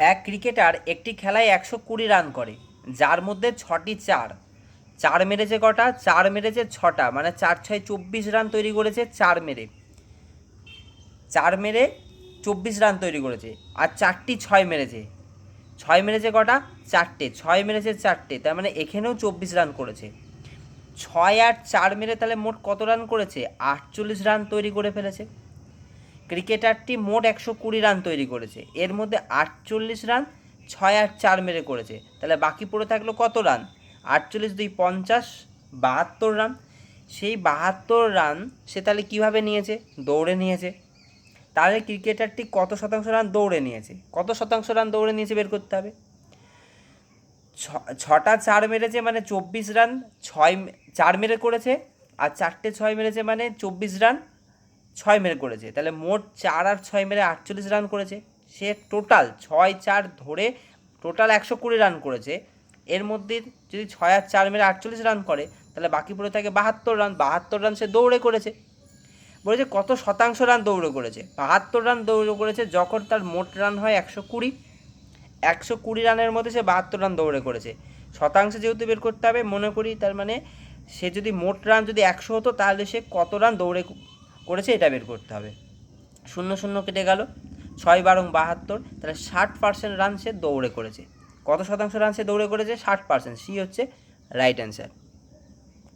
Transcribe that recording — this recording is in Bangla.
এক ক্রিকেটার একটি খেলায় একশো কুড়ি রান করে, যার মধ্যে ছটি চার। চার মেরেছে কটা? চার মেরেছে ছটা মানে চার ছয় চব্বিশ রান তৈরি করেছে চার মেরে। চার মেরে চব্বিশ রান তৈরি করেছে, আর চারটি ছয় মেরেছে। ছয় মেরেছে কটা? চারটে। ছয় মেরেছে চারটে, তার মানে এখানেও চব্বিশ রান করেছে। ছয় আর চার মেরে তাহলে মোট কত রান করেছে? আটচল্লিশ রান তৈরি করে ফেলেছে। ক্রিকেটারটি মোট একশো কুড়ি রান তৈরি করেছে। এর মধ্যে আটচল্লিশ রান, ছয় আর চার মেরে করেছে। তাহলে বাকি পড়ে থাকল কত রান? আটচল্লিশ দুই পঞ্চাশ, বাহাত্তর রান। সেই বাহাত্তর রান সে তাহলে কীভাবে নিয়েছে? দৌড়ে নিয়েছে। তাহলে ক্রিকেটারটি কত শতাংশ রান দৌড়ে নিয়েছে? কত শতাংশ রান দৌড়ে নিয়েছে বের করতে হবে? ছ- ছটা চার মেরেছে মানে চব্বিশ রান, ছয়, চার মেরে করেছে, আর চারটে ছয় মেরেছে মানে চব্বিশ রান ছয় মেরে করেছে। তাহলে মোট চার আর ছয় মেরে আটচল্লিশ রান করেছে। সে টোটাল ছয় চার ধরে টোটাল একশো কুড়ি রান করেছে। এর মধ্যে যদি ছয় আর চার মেরে আটচল্লিশ রান করে, তাহলে বাকি পড়ে থাকে বাহাত্তর রান বাহাত্তর রান সে দৌড়ে করেছে। বলেছে কত শতাংশ রান দৌড়ে করেছে? বাহাত্তর রান দৌড়ে করেছে যখন তার মোট রান হয় একশো কুড়ি। একশো কুড়ি রানের মধ্যে সে বাহাত্তর রান দৌড়ে করেছে। শতাংশে যেহেতু বের করতে হবে, মনে করি তার মানে সে যদি মোট রান যদি একশো হতো, তাহলে সে কত রান দৌড়ে করেছে, এটা বের করতে হবে। শূন্য শূন্য কেটে গেল, ছয় বারং বাহাত্তর, তাহলে ষাট পার্সেন্ট রান সে দৌড়ে করেছে। কত শতাংশ রান সে দৌড়ে করেছে? ষাট পার্সেন্ট সি হচ্ছে রাইট অ্যান্সার